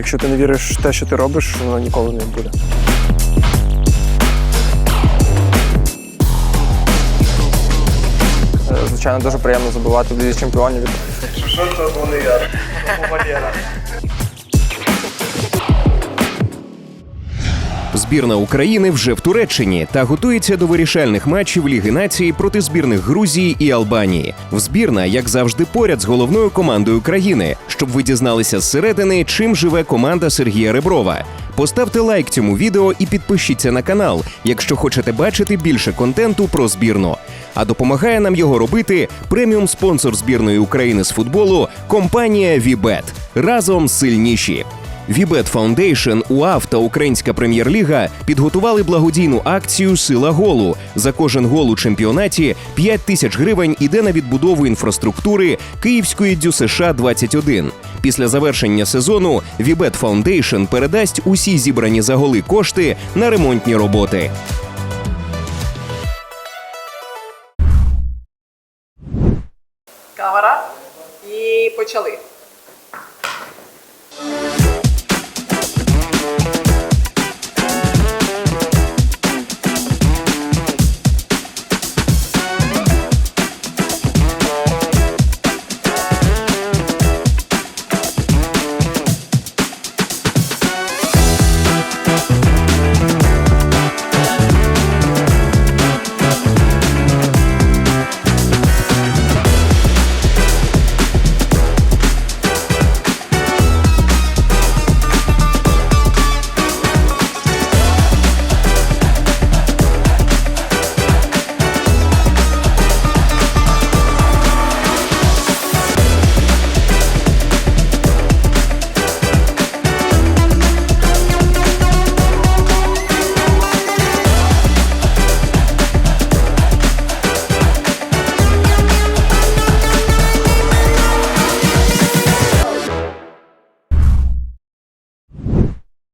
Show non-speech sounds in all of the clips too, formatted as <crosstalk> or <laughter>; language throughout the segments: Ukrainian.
Якщо ти не віриш в те, що ти робиш, воно ніколи не буде. Е, Звичайно, дуже приємно забувати в Лізі чемпіонів. Що то вони я? Збірна України вже в Туреччині та готується до вирішальних матчів Ліги нації проти збірних Грузії і Албанії. В збірна, як завжди, поряд з головною командою країни, щоб ви дізналися зсередини, чим живе команда Сергія Реброва. Поставте лайк цьому відео і підпишіться на канал, якщо хочете бачити більше контенту про збірну. А допомагає нам його робити преміум спонсор збірної України з футболу компанія Вібет. Разом сильніші. Вібет Фаундейшн, УАФ та Українська прем'єр-ліга підготували благодійну акцію Сила голу. За кожен гол у чемпіонаті 5 тисяч гривень іде на відбудову інфраструктури Київської ДЮСШ 21 Після завершення сезону Вібет Фаундейшн передасть усі зібрані за голи кошти на ремонтні роботи. Камера. І почали.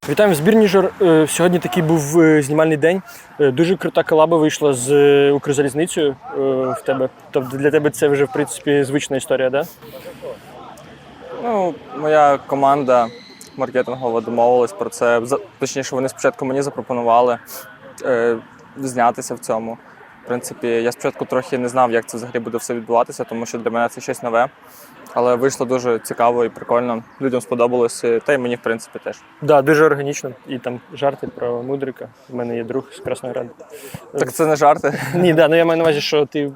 Вітаємо в збірні жор. Е, Сьогодні такий був е, знімальний день. Е, Дуже крута колаба вийшла з Укрзалізницею в тебе. Тобто для тебе це вже в принципі звична історія, да? Ну, моя команда маркетингова домовилась про це. Точніше, вони спочатку мені запропонували знятися в цьому. В принципі, я спочатку трохи не знав, як це взагалі буде все відбуватися, тому що для мене це щось нове. Але вийшло дуже цікаво і прикольно. Людям сподобалось, та й мені, в принципі, теж. Да, дуже органічно. І там жарти про мудрика. У мене є друг з Красної Ради. Так це не жарти. Ні, да, ну я маю на увазі, що ти.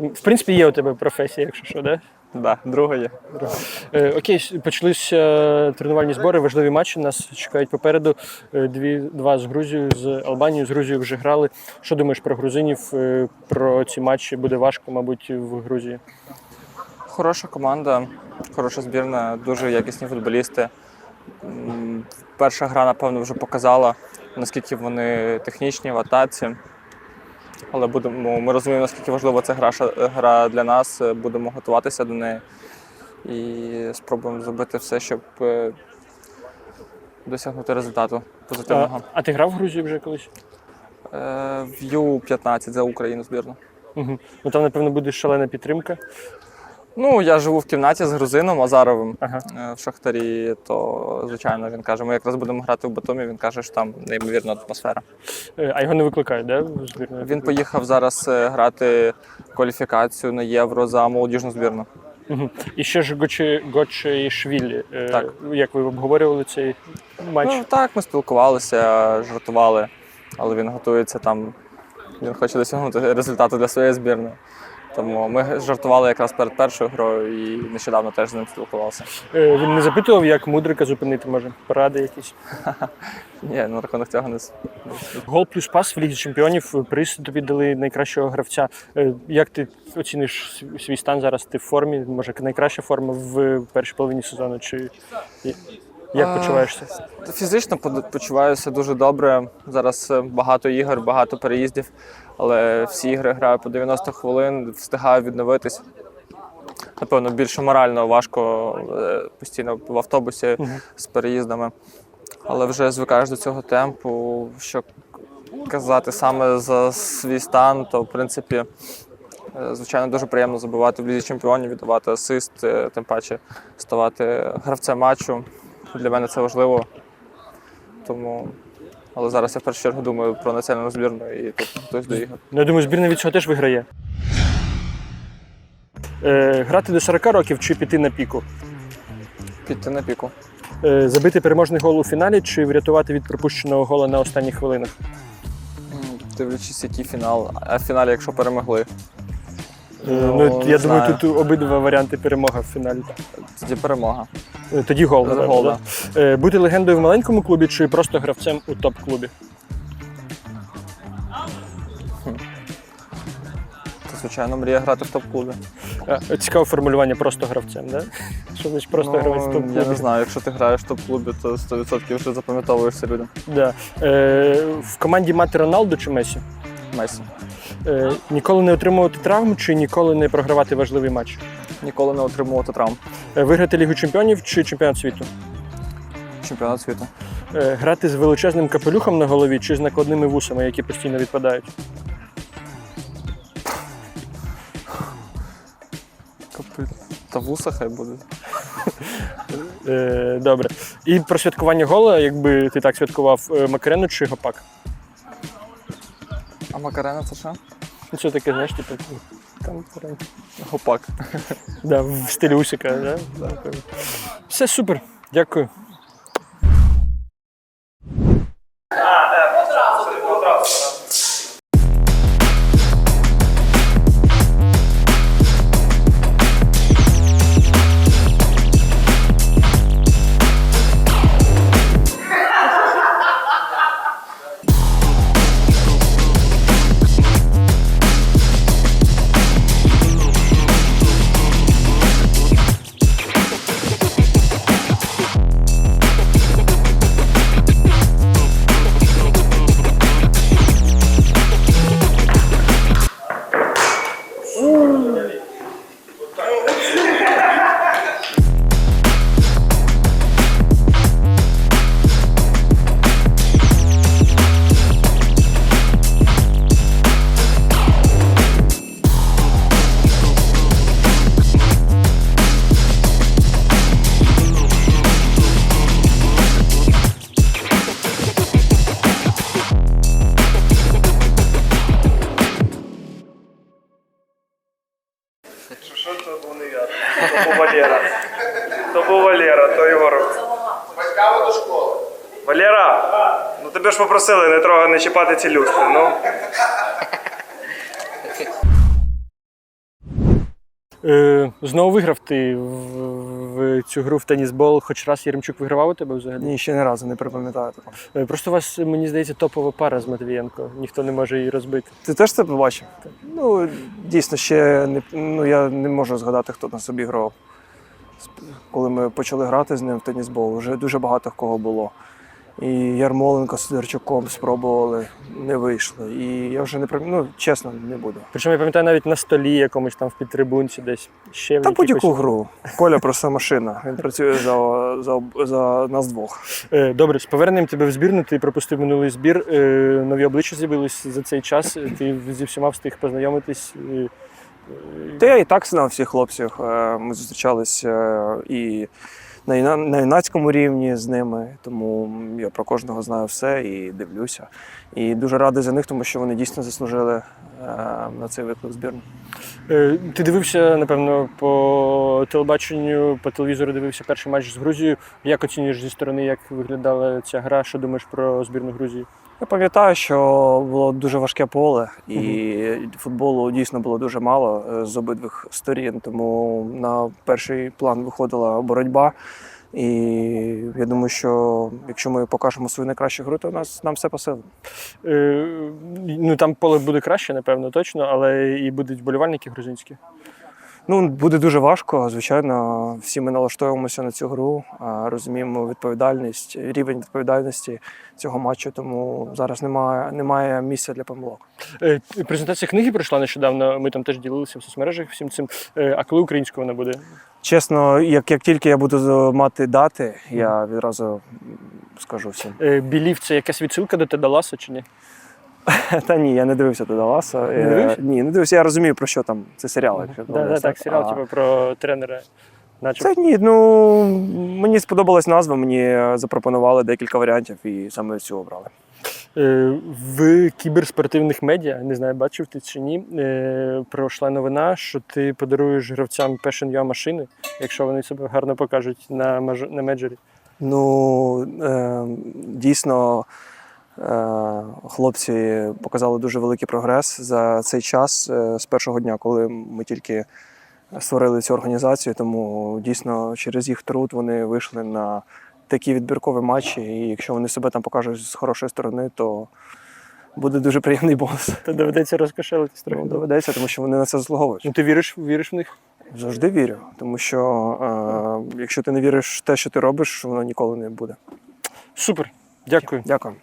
В принципі, є у тебе професія, якщо що, да? Да, друга є. Е, окей, почалися е, тренувальні збори, важливі матчі. Нас чекають попереду. Е, Дві, два з Грузією, з Албанією. З Грузією вже грали. Що думаєш про грузинів? Е, Про ці матчі буде важко, мабуть, в Грузії. Хороша команда, хороша збірна, дуже якісні футболісти. Перша гра, напевно, вже показала, наскільки вони технічні в атаці. Але будемо, ми розуміємо, наскільки важлива ця гра, гра для нас. Будемо готуватися до неї і спробуємо зробити все, щоб е, досягнути результату А, позитивного. а ти грав в Грузії вже колись? Е, В Ю-15 за Україну збірну. Угу. Ну там, напевно, буде шалена підтримка. Ну, я живу в кімнаті з грузином Азаровим Ага. е, в Шахтарі, то звичайно він каже, ми якраз будемо грати в Батумі, він каже, що там неймовірна атмосфера. Е, А його не викликають, збірну? Він поїхав зараз е, грати кваліфікацію на євро за молодіжну збірну. Угу. І ще ж Гочі, Гочеїшвілі. Е, Так. Як ви обговорювали цей матч? Ну так, ми спілкувалися, жартували, але він готується там. Він хоче досягнути результату для своєї збірної. Тому ми жартували якраз перед першою грою і нещодавно теж з ним спілкувався. Е, Він не запитував, як мудрика зупинити, може, поради якісь. <laughs> Ні, на рахунок цього не с- Гол плюс пас в Лізі Чемпіонів. Приз тобі дали найкращого гравця. Е, Як ти оціниш св- свій стан зараз? Ти в формі? Може, найкраща форма в першій половині сезону? Чи як почуваєшся? Фізично почуваюся дуже добре. Зараз е, багато ігор, багато переїздів, але всі ігри граю по 90 хвилин, встигаю відновитись. Напевно, більше морально важко е, постійно в автобусі з переїздами. Але вже звикаєш до цього темпу. Що казати саме за свій стан, то в принципі, е, звичайно, дуже приємно забивати в лізі чемпіонів, віддавати асист, тим паче ставати гравцем матчу. Для мене це важливо. Тому. Але зараз я в першу чергу думаю про національну збірну і тут хтось до ігор. Ну, я думаю, збірна від цього теж виграє. Е, грати до 40 років чи піти на піку? Піти на піку. Е, забити переможний гол у фіналі чи врятувати від пропущеного гола на останніх хвилинах? Дивлячись, який фінал. А в фіналі, якщо перемогли, ну, я думаю, тут обидва варіанти перемога в фіналі. тоді перемога. Е, Тоді гол. Тоді гол, да? Е, Бути легендою в маленькому клубі чи просто гравцем у топ-клубі? Це, звичайно, мрія грати в топ-клубі. Е, Цікаве формулювання просто гравцем, да? Що значить просто ну, гравець в топ-клубі? Я не знаю, якщо ти граєш в топ-клубі, то 100% вже запам'ятовуєшся людям. Да. Е, в команді мати Роналду чи Месі? Месі. Е, ніколи не отримувати травм чи ніколи не програвати важливий матч? Ніколи не отримувати травм. Е, виграти Лігу чемпіонів чи чемпіонат світу? Чемпіонат світу. Е, грати з величезним капелюхом на голові чи з накладними вусами, які постійно відпадають? Капель. Та вуса хай буде. Е, добре. І про святкування гола, якби ти так святкував е, Макарену чи Гопак? Макарена це що? Ну, Що таке, знаєш, типу. Там, Гопак. <laughs> да, в стилі Усика, да? Все супер. Дякую. Що то був не я? То був Валера. То був Валера, то Єгоров. Батькаво до школи. Валера, ну тебе ж попросили не трогай, не чіпати ці люстри, ну. Е, знову виграв ти в, в цю гру в тенісбол, хоч раз Єремчук вигравав у тебе взагалі? Ні, ще не разу не припам'ятаю такого. Е, Просто у вас, мені здається, топова пара з Матвієнко. Ніхто не може її розбити. Ти теж це побачив? Ну, дійсно, ще не, ну, я не можу згадати, хто на собі грав. Коли ми почали грати з ним в тенісбол, вже дуже багато в кого було. І Ярмоленко з Сидорчуком спробували, не вийшло. І я вже не ну, чесно, не буду. Причому я пам'ятаю навіть на столі якомусь там в підтрибунці десь ще Та будь-яку гру. Коля просто машина. Він працює за, за, за нас двох. Е, Добре, з поверненням тебе в збірну. Ти пропустив минулий збір. Е, Нові обличчя з'явились за цей час. Ти зі всіма встиг познайомитись. Е, Та я і так знав всіх хлопців. Ми зустрічалися і на, на юнацькому рівні з ними, тому я про кожного знаю все і дивлюся. І дуже радий за них, тому що вони дійсно заслужили е, на цей виклик збірну. Е, Ти дивився, напевно, по телебаченню, по телевізору дивився перший матч з Грузією. Як оцінюєш зі сторони, як виглядала ця гра? Що думаєш про збірну Грузії? Я пам'ятаю, що було дуже важке поле, і футболу дійсно було дуже мало е, з обидвих сторін. Тому на перший план виходила боротьба. І я думаю, що якщо ми покажемо свою найкращу гру, то нас нам все по. Е, Ну там поле буде краще, напевно, точно, але і будуть вболівальники грузинські. Ну, буде дуже важко. Звичайно, всі ми налаштовуємося на цю гру, розуміємо відповідальність, рівень відповідальності цього матчу, тому зараз немає, немає місця для помилок. Е, Презентація книги пройшла нещодавно. Ми там теж ділилися в соцмережах всім цим. Е, А коли українською вона буде? Чесно, як, як тільки я буду мати дати, я відразу скажу всім. Е, Білів це якась відсилка до Тедаласа чи ні? <laughs> Та ні, я не дивився до Даласа. Не дивився? Ні, не дивився. Я розумію, про що там. Це серіал, якщо Да, да, так, серіал типу, про тренера. Це ні, ну мені сподобалась назва, мені запропонували декілька варіантів і саме цю обрали. Е, В кіберспортивних медіа, не знаю, бачив ти чи ні, е, пройшла новина, що ти подаруєш гравцям Passion машини, якщо вони себе гарно покажуть на, на меджорі. Ну е, дійсно е, хлопці показали дуже великий прогрес за цей час е, з першого дня, коли ми тільки створили цю організацію. Тому дійсно через їх труд вони вийшли на такі відбіркові матчі. І якщо вони себе там покажуть з хорошої сторони, то буде дуже приємний бонус. Та доведеться розкошелитись трохи. Ну, доведеться, тому що вони на це заслуговують. Ну ти віриш, віриш в них? Завжди вірю, тому що е, якщо ти не віриш в те, що ти робиш, воно ніколи не буде. Супер. Дякую. Дякую.